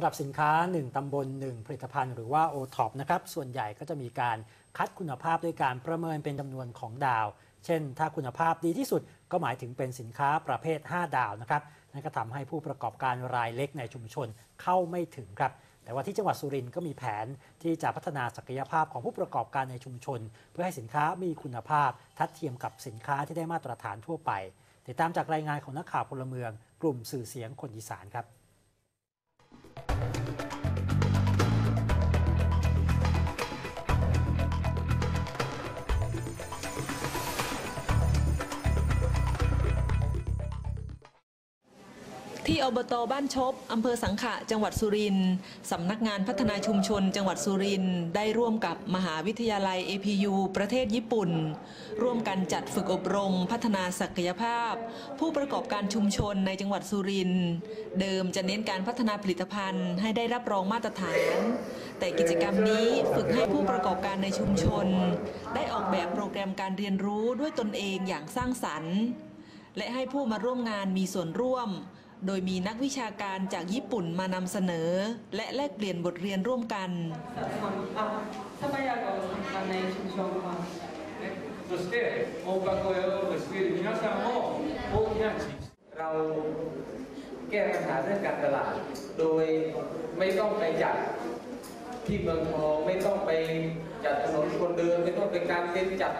ำหรับสินค้า 1 ตำบล 1 ผลิตภัณฑ์หรือว่า o t o p นะครับ ส่วนใหญ่ก็จะมีการคัดคุณภาพด้วยการประเมินเป็นจำนวนของดาว เช่น ถ้าคุณภาพดีที่สุดก็หมายถึงเป็นสินค้าประเภท 5 ดาวนะครับนั่นก็ทำให้ผู้ประกอบการรายเล็กในชุมชนเข้าไม่ถึงครับแต่ว่าที่จังหวัดสุรินทร์ก็มีแผนที่จะพัฒนาศักยภาพของผู้ประกอบการในชุมชน เพื่อให้สินค้ามีคุณภาพทัดเทียมกับสินค้าที่ได้มาตรฐานทั่วไป ติดตามจากรายงานของนักข่าวพลเมือง กลุ่มสื่อเสียงคนอีสานครับ ที่อบตบ้านชบอำเภอสังขะ จังหวัดสุรินทร์สำนักงานพัฒนาชุมชน จังหวัดสุรินทร์ได้ร่วมกับมหาวิทยาลัย APU ประเทศญี่ปุ่น ร่วมกันจัดฝึกอบรม พัฒนาศักยภาพ ผู้ประกอบการชุมชนในจังหวัดสุรินทร์เดิมจะเน้นการพัฒนาผลิตภัณฑ์ ให้ได้รับรองมาตรฐาน แต่กิจกรรมนี้ฝึกให้ผู้ประกอบการในชุมชน ได้ออกแบบโปรแกรมการเรียนรู้ด้วยตนเองอย่างสร้างสรรค์ และให้ผู้มาร่วมงานมีส่วนร่วม โดยมีนักวิชาการจากญี่ปุ่นมานำเสนอ และแลกเปลี่ยนบทเรียนร่วมกันเราแก้ปัญหาเรื่องการตลาด โดยไม่ต้องไปจัดที่เมืองทองไม่ต้องไปจัดถนนคนเดินไม่ต้องเป็นการเต้นจัด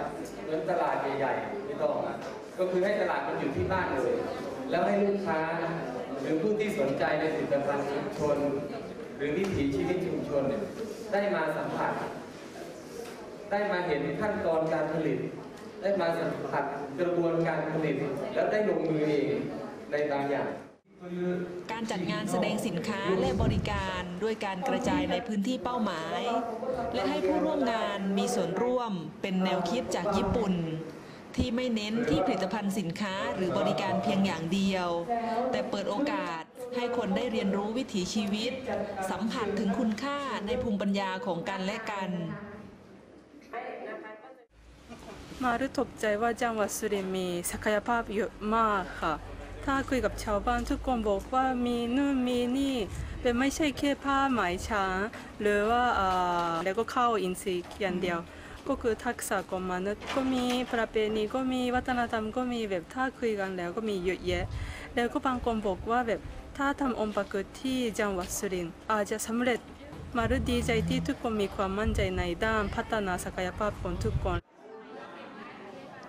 เหมือนตลาดใหญ่ๆไม่ต้องอะก็คือให้ตลาดมันอยู่ที่บ้านเลย แล้วให้ลูกค้าหรือผู้ที่สนใจในสินค้าฑ์ชุมชน หรือวิถีชีวิตชุมชนเนี่ยได้มาสัมผัส ได้มาเห็นขั้นตอนการผลิต ได้มาสัมผัสกระบวนการผลิต แล้วได้ลงมือเองในบางอย่างการจัดงานแสดงสินค้าและบริการด้วยการกระจายในพื้นที่เป้าหมาย และให้ผู้ร่วมงานมีส่วนร่วมเป็นแนวคิดจากญี่ปุ่น ที่ไม่เน้นที่ผลิตภัณฑ์สินค้าหรือบริการเพียงอย่างเดียว แต่เปิดโอกาสให้คนได้เรียนรู้วิถีชีวิต สัมผัสถึงคุณค่าในภูมิปัญญาของกันและกันมารู้ตกใจว่าจังหวัดสุรินทร์มีศักยภาพเยอะมากค่ะ ถ้าคุยกับชาวบ้านทุกคนบอกว่ามีนู่นมีนี่เป็นไม่ใช่แค่ผ้าไหมช้างหรือว่าเออแล้วก็เข้าอินทรีย์อย่างเดียว ก็คือทักษะของมนุษย์ก็มีประเพณีก็มีวัฒนธรรมก็มีแบบถ้าคุยกันแล้วก็มีเยอะแยะ แล้วก็บางคนบอกว่าแบบถ้าทำองค์ประกอบที่จังหวัดสุรินทร์อาจจะสำเร็จมารดีใจที่ทุกคนมีความมั่นใจในด้านพัฒนาศักยภาพของทุกคน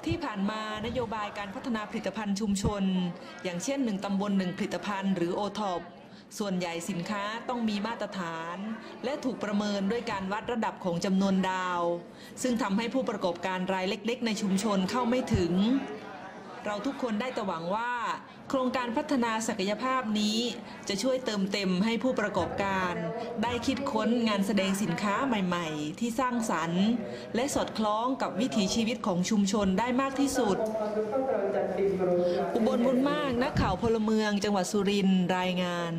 ที่ผ่านมานโยบายการพัฒนาผลิตภัณฑ์ชุมชน อย่างเช่น1ตำบล1ผลิตภัณฑ์หรือโอทอป ส่วนใหญ่สินค้าต้องมีมาตรฐาน และถูกประเมินด้วยการวัดระดับของจำนวนดาว ซึ่งทำให้ผู้ประกอบการรายเล็กๆ ในชุมชนเข้าไม่ถึง เราทุกคนได้แต่หวังว่า โครงการพัฒนาศักยภาพนี้ จะช่วยเติมเต็มให้ผู้ประกอบการ ได้คิดค้นงานแสดงสินค้าใหม่ ๆ ที่สร้างสรรค์ และสอดคล้องกับวิถีชีวิตของชุมชนได้มากที่สุด อุบลบุญมาก นักข่าวพลเมืองจังหวัดสุรินทร์รายงาน